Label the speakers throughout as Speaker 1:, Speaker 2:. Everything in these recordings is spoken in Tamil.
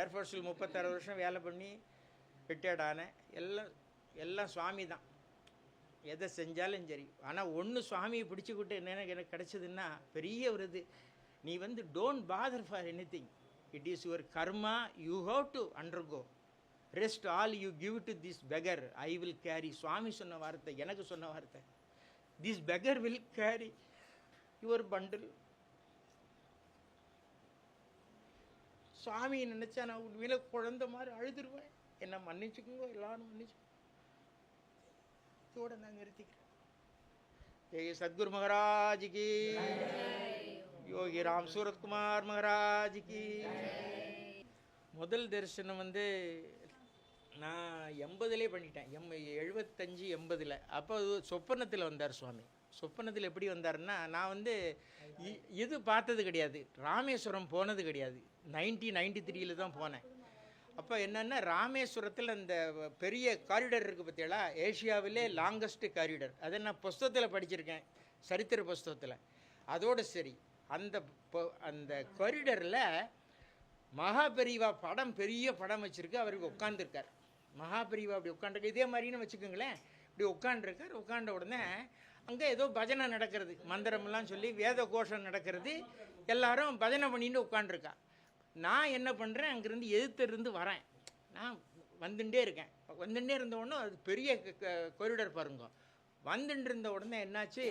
Speaker 1: ஏர்ஃபோர்ஸில் முப்பத்தாறு வருஷம் வேலை பண்ணி ரிட்டையர்ட் ஆனேன். எல்லாம் எல்லாம் சுவாமி தான். எதை செஞ்சாலும் சரி. ஆனால் ஒன்று சுவாமியை பிடிச்சிக்கிட்டு என்ன எனக்கு கிடச்சதுன்னா பெரிய ஒரு இது. நீ வந்து don't bother for anything it is your karma you have to undergo rest all you give to this beggar I will carry சுவாமி சொன்ன வார்த்தை எனக்கு சொன்ன வார்த்தை. This beggar will carry your bundle சுவாமியை நினச்சா நான் உண்மையில குழந்த மாதிரி அழுதுருவேன். என்னை மன்னிச்சுக்கோங்க எல்லாரும் மன்னிச்சு இதோட நான் நிறுத்திக்கிறேன். சத்குரு மகாராஜ் கி. யோகி ராம் சூரத்குமார் மகாராஜ் கி. முதல் தரிசனம் வந்து நான் எண்பதுலேயே பண்ணிட்டேன். எம் எழுபத்தஞ்சு எண்பதில். அப்போ சொப்பனத்தில் வந்தார் சுவாமி. சொப்பனத்தில் எப்படி வந்தாருன்னா நான் வந்து இ- இது பார்த்தது கிடையாது. ராமேஸ்வரம் போனது கிடையாது. நைன்டீன் நைன்டி த்ரீயில் தான் போனேன். அப்போ என்னென்னா ராமேஸ்வரத்தில் அந்த பெரிய காரிடர் இருக்குது பார்த்தீங்களா ஏஷியாவிலே லாங்கஸ்ட் காரிடர். அதை நான் புஸ்தகத்தில் படிச்சிருக்கேன். சரித்திர புஸ்தகத்தில். அதோடு சரி. அந்த பொ- அந்த காரிடரில் மகாபெரிவா படம் பெரிய படம் வச்சுருக்கு. அவருக்கு உட்காந்துருக்கார் மகாபெரிவா அப்படி உட்காந்துருக்கு இதே மாதிரின்னு வச்சுக்கோங்களேன். இப்படி உட்காந்துருக்கார் உட்காண்ட உடனே அங்கே ஏதோ பஜனை நடக்கிறது. மந்திரம்லாம் சொல்லி வேத கோஷம் நடக்கிறது. எல்லாரும் பஜனை பண்ணிட்டு உட்காண்டிருக்கா நான் என்ன பண்ணுறேன் அங்கேருந்து எதிர்த்திருந்து வரேன். நான் வந்துட்டே இருக்கேன். வந்துட்டே இருந்த உடனே அது பெரிய கொரிடர் பாருங்க. வந்துட்டு இருந்த உடனே என்னாச்சு?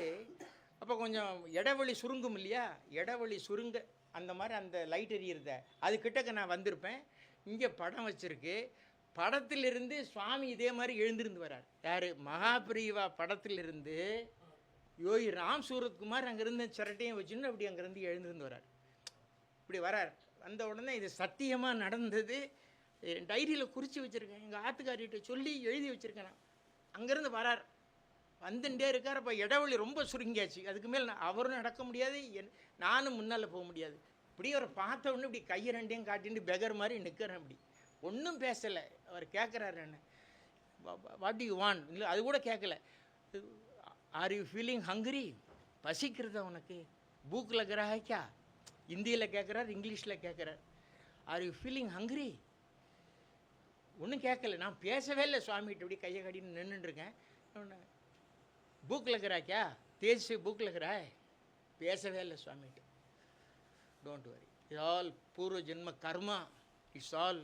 Speaker 1: அப்போ கொஞ்சம் இடைவெளி சுருங்கும் இல்லையா? இடைவெளி சுருங்க அந்த மாதிரி அந்த லைட் எரியிறத. அது கிட்டக்க நான் வந்திருப்பேன். இங்கே படம் வச்சிருக்கு. படத்திலிருந்து சுவாமி இதே மாதிரி எழுந்திருந்து வரார் யார்? மகாபிரிவா படத்திலிருந்து யோகி ராம் சூரத்குமார் அங்கேருந்து சிரட்டையும் வச்சுன்னு அப்படி அங்கேருந்து எழுந்திருந்து வரார் இப்படி வரார் வந்த உடனே இது சத்தியமாக நடந்தது. டைரியில் குறித்து வச்சுருக்கேன். எங்கள் ஆத்துக்காரிகிட்ட சொல்லி எழுதி வச்சுருக்கேன் நான். அங்கேருந்து வரார். வந்துட்டே இருக்கார். அப்போ இடைவெளி ரொம்ப சுருங்கியாச்சு. அதுக்கு மேல் நான் அவரும் நடக்க முடியாது. என் நானும் முன்னால் போக முடியாது. இப்படி அவரை பார்த்த உடனே இப்படி கையை ரெண்டையும் காட்டிட்டு பெகர் மாதிரி நிற்கிறேன் அப்படி ஒன்றும் பேசலை. அவர் கேட்குறாரு என்ன? வாட் யூ வான் இல்லை அது கூட கேட்கல ஆர் யூ ஃபீலிங் ஹங்கரி பசிக்கிறதா உனக்கு? பூக்கில் கிரகிக்கா? இந்தியில் கேட்குறார் இங்கிலீஷில் கேட்குறார் ஆர் யூ ஃபீலிங் ஹங்க்ரி ஒன்றும் கேட்கல நான் பேசவே இல்லை சுவாமிகிட்ட. இப்படி கையை கடின்னு நின்றுட்டுருக்கேன் ஒன்று பூக்கில் இருக்கிறாக்கியா தேஜஸ்வி புக்கில் இருக்கிறாய்? பேசவே இல்லை சுவாமிகிட்ட. டோன்ட் வரி இட் ஆல் பூர்வ ஜென்ம karma. It's all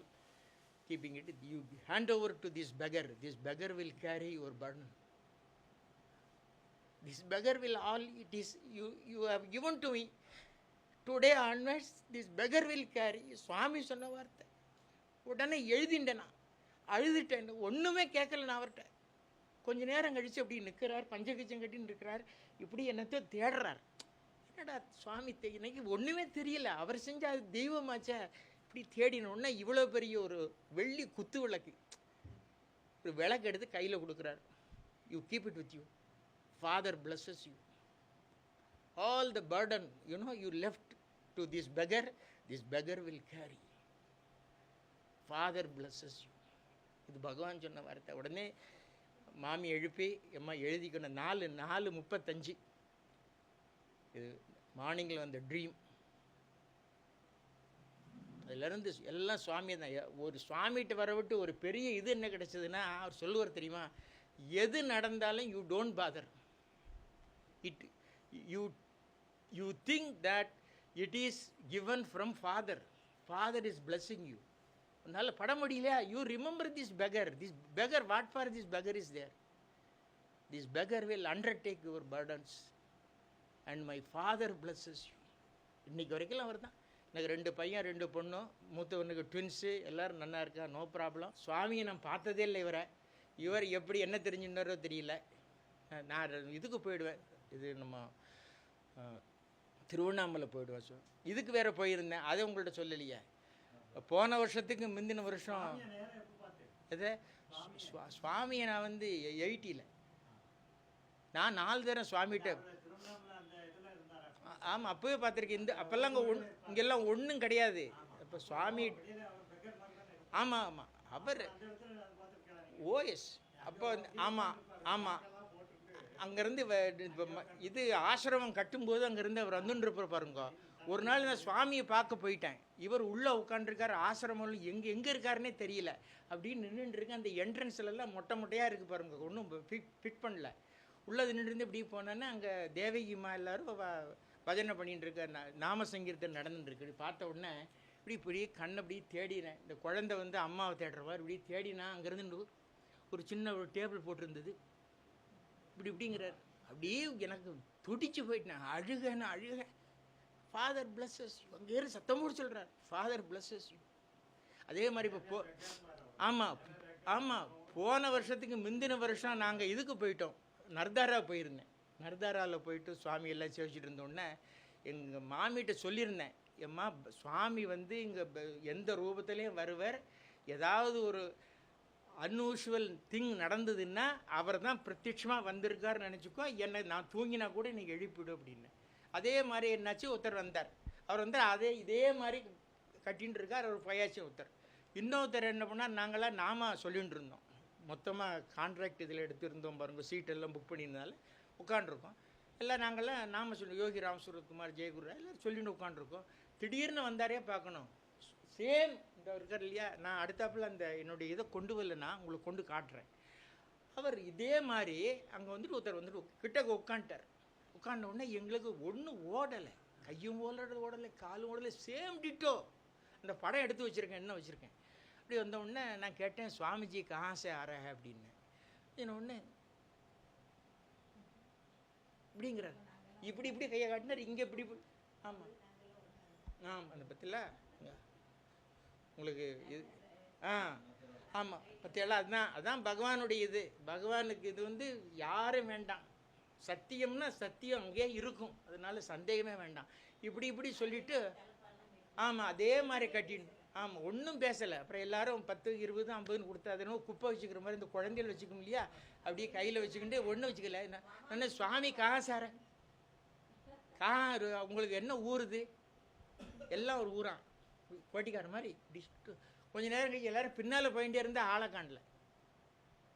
Speaker 1: keeping it you hand over to this beggar this beggar will carry your burden this beggar will all it is you you have given to me today onwards this beggar will carry சுவாமி சொன்ன வார்த்தை. உடனே எழுதிண்டேன் நான். அழுதுட்டேன். ஒன்றுமே கேட்கல நான் அவர்கிட்ட. கொஞ்ச நேரம் கழித்து அப்படி நிற்கிறார் பஞ்சகச்சம் கட்டின்னு இருக்கிறார் இப்படி என்னத்தையோ தேடுறார். என்னடா சுவாமி தே இன்னைக்கு ஒன்றுமே தெரியல. அவர் செஞ்ச அது தெய்வமாச்சே. இப்படி தேடினோடனே இவ்வளோ பெரிய ஒரு வெள்ளி குத்து விளக்கு. ஒரு விளக்கு எடுத்து கையில் கொடுக்குறார். You keep it with you father blesses you all the burden you know you left to this beggar this beggar will carry. Father blesses you இது பகவான் சொன்ன வார்த்தை. உடனே மாமி எழுப்பி எம்மா எழுதிக்கணும். நாலு நாலு முப்பத்தஞ்சு. இது மார்னிங்கில் வந்த ட்ரீம் அதிலிருந்து எல்லாம் சுவாமி தான். ஒரு சுவாமிகிட்ட வர விட்டு ஒரு பெரிய இது என்ன கிடைச்சதுன்னா அவர் சொல்லுவார் தெரியுமா? எது நடந்தாலும் you don't bother it you you think that it is given from father father is blessing you உன்னால் பட முடியலையா? You remember this beggar this beggar what for this beggar is there this beggar will undertake your burdens and my father blesses you இன்னைக்கு வரைக்கும் அவர் தான் எனக்கு ரெண்டு பையன் ரெண்டு பொண்ணும் மூத்தவனுக்கு ட்வின்ஸு எல்லோரும் நல்லா இருக்கா? நோ ப்ராப்ளம் சுவாமியை நான் பார்த்ததே இல்லை இவரை. இவர் எப்படி என்ன தெரிஞ்சுன்னாரோ தெரியல. நான் இதுக்கு போயிடுவேன். இது நம்ம திருவண்ணாமலை போயிடுவேன் சார் இதுக்கு வேற போயிருந்தேன். அதை உங்கள்ட்ட சொல்லலையே. போன வருஷத்துக்கு முந்தின வருஷம் எது? சுவாமியை நான் வந்து எயிட்டியில் நான் நாலு தரம் சுவாமிகிட்ட ஆமாம் அப்போவே பார்த்துருக்கேன். இந்த அப்போல்லாம் அங்கே ஒன் இங்கெல்லாம் ஒன்றும் கிடையாது. இப்போ சுவாமி ஆமாம் ஆமாம் அவர். ஓஎஸ் அப்போ வந்து ஆமாம் ஆமாம் அங்கேருந்து இது ஆசிரமம் கட்டும்போது அங்கேருந்து அவர் வந்துருப்பார் பாருங்க. ஒரு நாள் நான் சுவாமியை பார்க்க போயிட்டேன். இவர் உள்ளே உட்காந்துருக்காரு ஆசிரமம் எங்கே எங்கே இருக்காருன்னே தெரியல. அப்படின்னு நின்றுருக்கு அந்த என்ட்ரன்ஸ்லலாம் மொட்டை மொட்டையாக இருக்குது பாருங்க. ஒன்றும் ஃபிட் ஃபிட் பண்ணல. உள்ளே நின்றுருந்து இப்படி போனோன்னா அங்கே தேவகிமா எல்லாரும் பஜனை பண்ணிட்டு இருக்க நாம சங்கீர்த்தம் நடந்துட்டுருக்கு பார்த்த உடனே இப்படி இப்படி கண்ணை இப்படி தேடினேன். இந்த குழந்தை வந்து அம்மாவை தேடுற மாதிரி இப்படி தேடினா அங்கேருந்து ஒரு சின்ன ஒரு டேபிள் போட்டிருந்தது. இப்படி இப்படிங்கிறார். அப்படியே எனக்கு துடிச்சு போயிட்டேன் அழுகன்னு அழுக ஃபாதர் பிளஸ்ஸஸ் அங்கே இரு சத்தம் சொல்கிறார் ஃபாதர் பிளஸ்ஸஸ் அதே மாதிரி இப்போ போ ஆமாம் ஆமாம் போன வருஷத்துக்கு முந்தின வருஷம் நாங்கள் இதுக்கு போயிட்டோம். நர்தாரா போயிருந்தேன். நர்தாராவில் போயிட்டு சுவாமி எல்லாம் சேவிச்சிட்டு இருந்தோடனே எங்கள் மாமிகிட்ட சொல்லியிருந்தேன். எம்மா சுவாமி வந்து இங்கே எந்த ரூபத்துலேயும் வருவர். ஏதாவது ஒரு அன்யூஷுவல் திங் நடந்ததுன்னா அவர் தான் பிரத்யட்சமாக வந்திருக்காருன்னு நினச்சிக்கோ என்னை நான் தூங்கினா கூட நீ எழுப்பிடு அப்படின்னு. அதே மாதிரி என்னாச்சு? ஒருத்தர் வந்தார். அவர் வந்து அதே இதே மாதிரி கட்டின்னு இருக்கார். அவர் பயாச்சி ஒருத்தர். இன்னொருத்தர் என்ன பண்ணால் நாங்களாம் நாம சொல்லிகிட்டு இருந்தோம். மொத்தமாக கான்ட்ராக்ட் இதில் எடுத்திருந்தோம் பாருங்க. சீட்டெல்லாம் புக் பண்ணியிருந்தால உட்காண்டிருக்கோம் எல்லாம் நாங்கள்லாம் நாம சொல்லி யோகி ராமசுரத்குமார் ஜெயகுரு எல்லோரும் சொல்லிட்டு உட்காண்டிருக்கோம் திடீர்னு வந்தாரே பார்க்கணும். சேம் இந்த இருக்கார் இல்லையா? நான் அடுத்தாப்புல அந்த என்னுடைய இதை கொண்டு வரலன்னா உங்களுக்கு கொண்டு காட்டுறேன். அவர் இதே மாதிரி அங்கே வந்துட்டு ஒருத்தர் வந்துட்டு கிட்டக்க உட்காந்துட்டார் உட்காந்த உடனே எங்களுக்கு ஒன்றும் ஓடலை. கையும் ஓடுறது ஓடலை காலும் ஓடலை சேம் டிட்டோ அந்த படம் எடுத்து வச்சுருக்கேன் என்ன வச்சுருக்கேன். அப்படி வந்த உடனே நான் கேட்டேன் சுவாமிஜி காசை ஆற அப்படின்னு. என்ன ஒன்று இப்படிங்கிறார். இப்படி இப்படி கையை காட்டினார் இங்கே இப்படி இப்படி- ஆமாம் ஆமாம் அந்த பற்றில உங்களுக்கு இது. ஆ ஆமாம் பற்றியெல்லாம் அதுதான் அதான் பகவானுடைய இது. பகவானுக்கு இது வந்து யாரும் வேண்டாம். சத்தியம்னா சத்தியம் அங்கேயே இருக்கும். அதனால சந்தேகமே வேண்டாம். இப்படி இப்படி சொல்லிட்டு ஆமாம் அதே மாதிரி கட்டின்னு ஆமாம் ஒன்றும் பேசலை. அப்புறம் எல்லாரும் பத்து இருபது ஐம்பதுன்னு கொடுத்தா அது குப்பை வச்சுக்கிற மாதிரி இந்த குழந்தைகள் வச்சுக்கணும் இல்லையா? அப்படியே கையில் வச்சுக்கிட்டு ஒன்றும் வச்சுக்கல. என்ன சுவாமி காசு சார. காரு உங்களுக்கு என்ன ஊறுது எல்லாம் ஒரு ஊரான் கோட்டிக்கார மாதிரி டிஸ்ட்டு கொஞ்ச நேரம் கழிச்சு எல்லாரும் பின்னால் போயிட்டே இருந்தால் ஆளை காணல.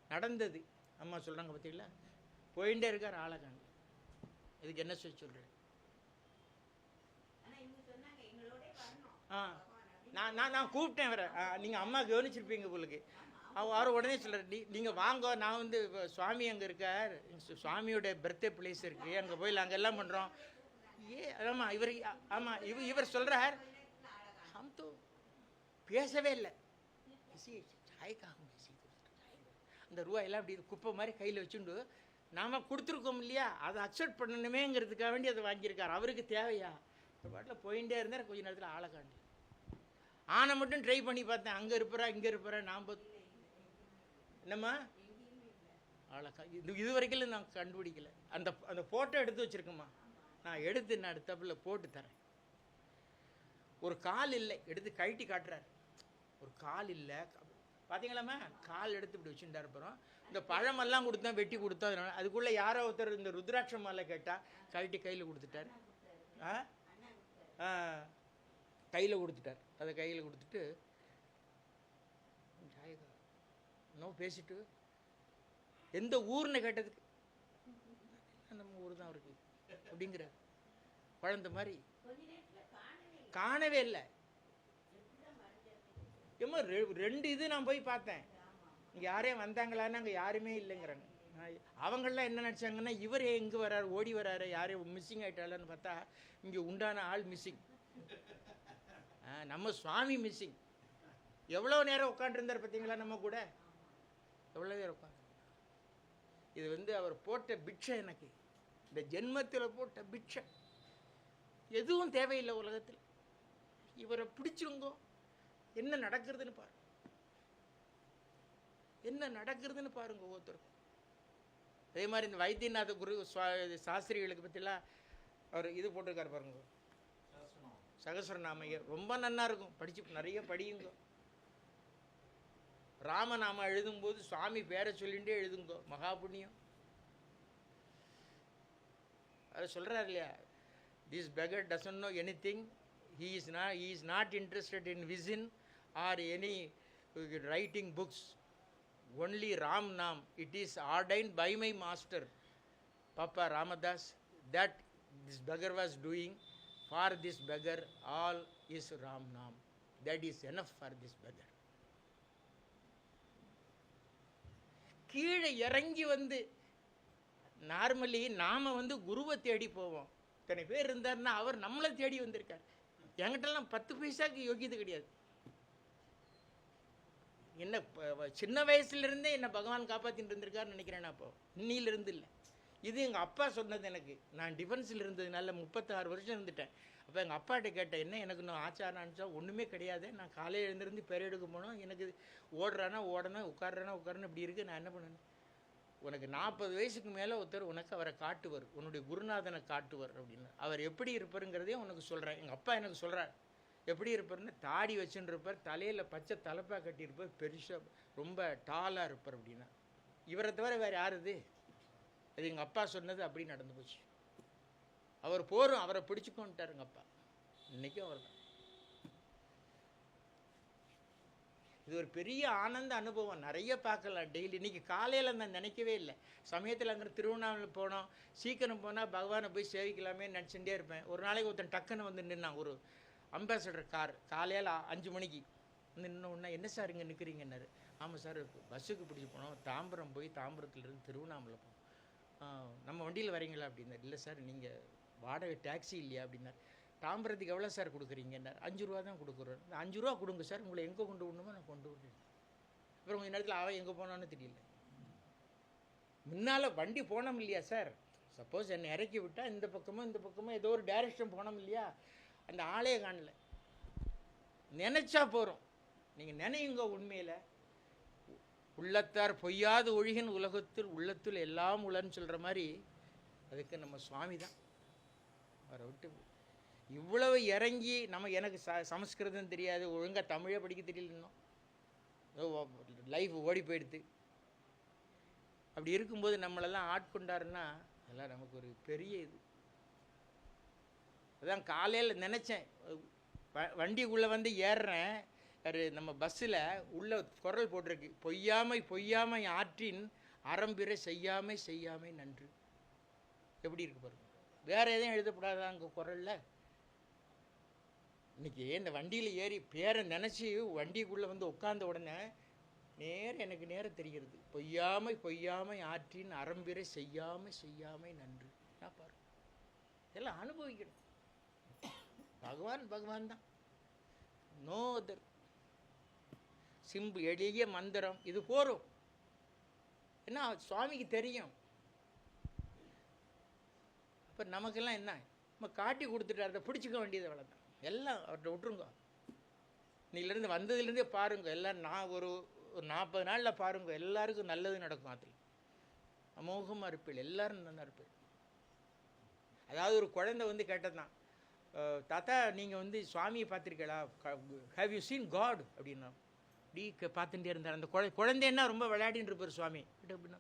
Speaker 1: நடந்தது. அம்மா சொல்கிறாங்க பார்த்தீங்களா போயிட்டே இருக்கார் ஆளை காணல. இதுக்கு என்ன சொல்லி சொல்கிறேன் ஆ. நான் நான் நான் கூப்பிட்டேன் வர நீங்கள் அம்மா கவனிச்சிருப்பீங்க உங்களுக்கு அவ யாரும் உடனே சொல்கிறார் நீ நீங்கள் வாங்க நான் வந்து சுவாமி அங்கே இருக்கார். சுவாமியோட பர்த்டே பிளேஸ் இருக்குது அங்கே போய் நாங்கள் எல்லாம் பண்ணுறோம் ஏ ஆமாம் இவர் ஆமாம் இவர் இவர் சொல்கிறார் हम तो பேசவே இல்லை. சாய்க்காகும் இசி அந்த ரூபாயெல்லாம் அப்படி குப்பை மாதிரி கையில் வச்சுண்டு நாம் கொடுத்துருக்கோம் இல்லையா? அதை அக்செப்ட் பண்ணணுமேங்கிறதுக்காக வேண்டி அதை வாங்கியிருக்கார். அவருக்கு தேவையா? இந்த பாட்டில் போயிட்டே இருந்தார் கொஞ்ச நேரத்தில் ஆளை காண்டி. ஆனை மட்டும் ட்ரை பண்ணி பார்த்தேன். அங்கே இருப்பறா இங்கே இருப்பறா நாம் என்னம்மா? ஆளை இது இது வரைக்கும் நான் கண்டுபிடிக்கல. அந்த அந்த ஃபோட்டோ எடுத்து வச்சுருக்கேம்மா. நான் எடுத்து நான் அடுத்தப்பில் போட்டு தரேன். ஒரு கால் இல்லை எடுத்து கழட்டி காட்டுறார். ஒரு கால் இல்லை. பார்த்தீங்களாம்மா கால் எடுத்து இப்படி வச்சுட்டார் அப்புறம். இந்த பழமெல்லாம் கொடுத்தா வெட்டி கொடுத்தா அதனால அதுக்குள்ளே யாரோ ஒருத்தர் இந்த ருத்ராட்ச மாலை கேட்டால் கழட்டி கையில் கொடுத்துட்டார். ஆ? ஆ. கையில் கொடுத்துட்டார். அதை கையில் கொடுத்துட்டு இன்னும் பேசிட்டு எந்த ஊர்னு கேட்டதுக்கு நம்ம ஊர் தான் இருக்கு. அப்படிங்கிற குழந்த மாதிரி காணவே இல்லை. ஏம்மா ரெ- ரெண்டு இது நான் போய் பார்த்தேன். இங்கே யாரையும் வந்தாங்களான்னு அங்கே யாருமே இல்லைங்கிறாங்க. அவங்களாம் என்ன நினச்சாங்கன்னா இவர் எங்கே வராரு ஓடி வராரு யாரையும் மிஸ்ஸிங் ஆகிட்டாலன்னு பார்த்தா இங்கே உண்டான ஆள் மிஸ்ஸிங் நம்ம சுவாமி மிஸ்ஸிங் எவ்வளோ நேரம் உட்காண்டிருந்தார் பார்த்தீங்களா நம்ம கூட? எவ்வளோ நேரம் உட்காந்து இது வந்து அவர் போட்ட பிட்சை எனக்கு. இந்த ஜென்மத்தில் போட்ட பிட்சை. எதுவும் தேவையில்லை உலகத்தில். இவரை பிடிச்சிருங்கோ. என்ன நடக்கிறதுன்னு பாரு. என்ன நடக்கிறதுன்னு பாருங்க ஒவ்வொருத்தருக்கும். அதே மாதிரி இந்த வைத்தியநாத குரு சாஸ்திரிகளுக்கு பற்றிலாம் அவர் இது போட்டிருக்காரு பாருங்க. சகசரநாமைய ரொம்ப நன்னா இருக்கும். படிச்சு நிறைய படியுங்க. ராமநாம எழுதும்போது சுவாமி பேரை சொல்லிகிட்டே எழுதுங்கோ. மகா புண்ணியம் அதை சொல்கிறார் இல்லையா? This beggar doesn't know anything he is not he is not interested in vision or any uh, writing books only ram nam it is ordained by my master papa ramadas that this beggar was doing for this beggar all is Ram naam that is enough for this beggar கீழே இறங்கி வந்து நார்மலி நாம் வந்து குருவை தேடி போவோம் இத்தனை பேர் இருந்தாருன்னா அவர் நம்மளை தேடி வந்திருக்கார் என்கிட்டலாம் பத்து பைசாக்கு யோகியது கிடையாது. என்ன சின்ன வயசுலேருந்தே என்னை பகவான் காப்பாற்றிட்டு இருந்திருக்காருன்னு நினைக்கிறேன் நான் அப்போ இன்னிலிருந்து இல்லை. இது எங்கள் அப்பா சொன்னது எனக்கு. நான் டிஃபென்ஸில் இருந்ததுனால முப்பத்தாறு வருஷம் இருந்துட்டேன். அப்போ எங்கள் அப்பாட்ட கேட்டேன் என்ன எனக்கு இன்னும் ஆச்சாரம் அனுப்பிச்சா ஒன்றுமே கிடையாது. நான் காலையில் எழுந்திருந்து பெரியடுக்கு போனோம். எனக்கு ஓடுறானா ஓடணும் உட்காடுறானா உட்காரணும் இப்படி இருக்குது நான் என்ன பண்ணணும்? உனக்கு நாற்பது வயசுக்கு மேலே ஒருத்தர் உனக்கு அவரை காட்டுவர் உன்னுடைய குருநாதனை காட்டுவர் அப்படின்னு. அவர் எப்படி இருப்பாருங்கிறதையும் உனக்கு சொல்கிறேன் எங்கள் அப்பா எனக்கு சொல்கிறார் எப்படி இருப்பார்னு தாடி வச்சுன்னு இருப்பார் தலையில் பச்சை தலைப்பா கட்டியிருப்பார் பெருசாக ரொம்ப டாலாக இருப்பார் அப்படின்னா. இவரை தவிர வேறு யார் இது? அது எங்கள் அப்பா சொன்னது அப்படி நடந்து போச்சு. அவர் போரும் அவரை பிடிச்சிக்கொண்டார் எங்கள் அப்பா. இன்றைக்கும் அவர் தான். இது ஒரு பெரிய ஆனந்த அனுபவம். நிறைய பார்க்கலாம். டெய்லி இன்றைக்கி காலையில் நான் நினைக்கவே இல்லை. சமயத்தில் அங்கே திருவண்ணாமலை போனோம். சீக்கிரம் போனால் பகவானை போய் சேவிக்கலாமே நினச்சிட்டே இருப்பேன். ஒரு நாளைக்கு ஒருத்தன் டக்குன்னு வந்து நின்னான். ஒரு அம்பாசடர் கார் காலையில் அஞ்சு மணிக்கு. வந்து நின்ன என்ன சார் இங்கே நிற்கிறீங்கன்னாரு ஆமாம் சார் பஸ்ஸுக்கு பிடிச்சி போனோம். தாம்பரம் போய் தாம்பரத்துலேருந்து திருவண்ணாமலை போனோம். நம்ம வண்டியில் வரீங்களா? அப்படின்னாரு. இல்லை சார் நீங்கள் வாடகை டாக்ஸி இல்லையா? அப்படின்னாரு. தாம்பரத்துக்கு எவ்வளோ சார் கொடுக்குறீங்கன்னார் அஞ்சு ரூபா தான் கொடுக்குறோம். "இந்த அஞ்சு ரூபா கொடுங்க சார். உங்களை எங்கே கொண்டு விடணுமோ நான் கொண்டு விடுறேன் அப்புறம் கொஞ்ச நேரத்தில் அவன் எங்கே போனான்னு தெரியல. முன்னால் வண்டி போனோம் இல்லையா சார்? சப்போஸ் என்னை இறக்கி விட்டால் இந்த பக்கமோ இந்த பக்கமோ ஏதோ ஒரு டைரக்ஷன் போனோம் இல்லையா? அந்த ஆளே காணல. நினச்சா போகிறோம் நீங்கள் நினையுங்க உண்மையில். உள்ளத்தார் பொய்யாது ஒழுகின் உலகத்தில் உள்ளத்தில் எல்லாம் உலன்னு சொல்கிற மாதிரி அதுக்கு நம்ம சுவாமி தான் அவரை விட்டு இவ்வளவு இறங்கி நம்ம எனக்கு ச சமஸ்கிருதம் தெரியாது ஒழுங்காக தமிழே படிக்க தெரியல இன்னும். லைஃப் ஓடி போயிடுது. அப்படி இருக்கும்போது நம்மளெல்லாம் ஆட்கொண்டாருன்னா அதெல்லாம் நமக்கு ஒரு பெரிய இது. அதான் காலையில் நினச்சேன் வ- வண்டிக்குள்ளே வந்து ஏறுறேன் நம்ம பஸ்ஸில் உள்ள குரல் போட்டிருக்கு பொய்யாமை பொய்யாமை ஆற்றின் அறம்பிற செய்யாமை செய்யாமை நன்று. எப்படி இருக்கு பாருங்க. வேறு எதையும் எழுதப்படாதா அங்கே குரலில்? இன்றைக்கி இந்த வண்டியில் ஏறி பேரை நினச்சி வண்டிக்குள்ளே வந்து உட்காந்த உடனே நேரம் எனக்கு நேரம் தெரிகிறது. பொய்யாமை பொய்யாமை ஆற்றின் அறம்பிறை செய்யாமை செய்யாமை நன்று. நான் பாரு. இதெல்லாம் அனுபவிக்கணும். பகவான் பகவான் தான். நோ அதர் சிம்பு எளிய மந்திரம். இது போரும் ஏன்னா சுவாமிக்கு தெரியும். அப்போ நமக்கெல்லாம் என்ன? நம்ம காட்டி கொடுத்துட்டு அதை பிடிச்சிக்க வேண்டியது அவ்வளோதான் எல்லாம் அவர்கிட்ட விட்டுருங்க. இன்னிலேருந்து வந்ததுலேருந்தே பாருங்க எல்லாம் நான் ஒரு ஒரு நாற்பது நாளில் பாருங்க எல்லாருக்கும் நல்லது நடக்கும் அதில் அமோகமாக இருப்பீள் எல்லாரும் நல்லா இருப்பீள். அதாவது ஒரு குழந்தை வந்து கேட்டதான் தாத்தா நீங்கள் வந்து சுவாமியை பார்த்துருக்கீங்களா? ஹாவ் யூ சீன் காட் அப்படின்னா அப்படி பார்த்துட்டே இருந்தார். அந்த குழ குழந்தைன்னா ரொம்ப விளையாடின்னு இருப்பார் சுவாமி. பட் அப்படின்னா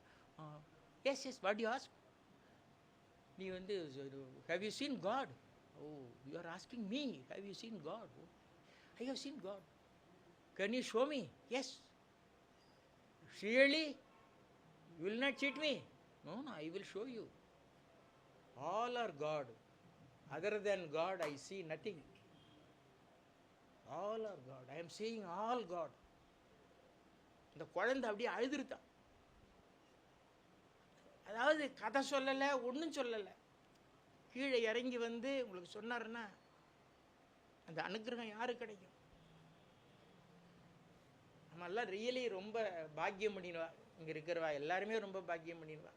Speaker 1: yes yes what you ask நீ வந்து have you seen God oh you are asking me have you seen God I have seen God can you show me yes really you will not cheat me no no I will show you all are God other than God I see nothing all are God I am seeing all God இந்த குழந்தை அப்படியே அழுதுருத்தான் அதாவது கதை சொல்லலை ஒன்றும் சொல்லலை. கீழே இறங்கி வந்து உங்களுக்கு சொன்னாருன்னா அந்த அனுக்கிரகம் யாரு கிடைக்கும்? நம்ம எல்லாம் ரியலி ரொம்ப பாக்கியம் பண்ணிடுவா. இங்கே இருக்கிறவா எல்லாருமே ரொம்ப பாக்கியம் பண்ணிடுவா.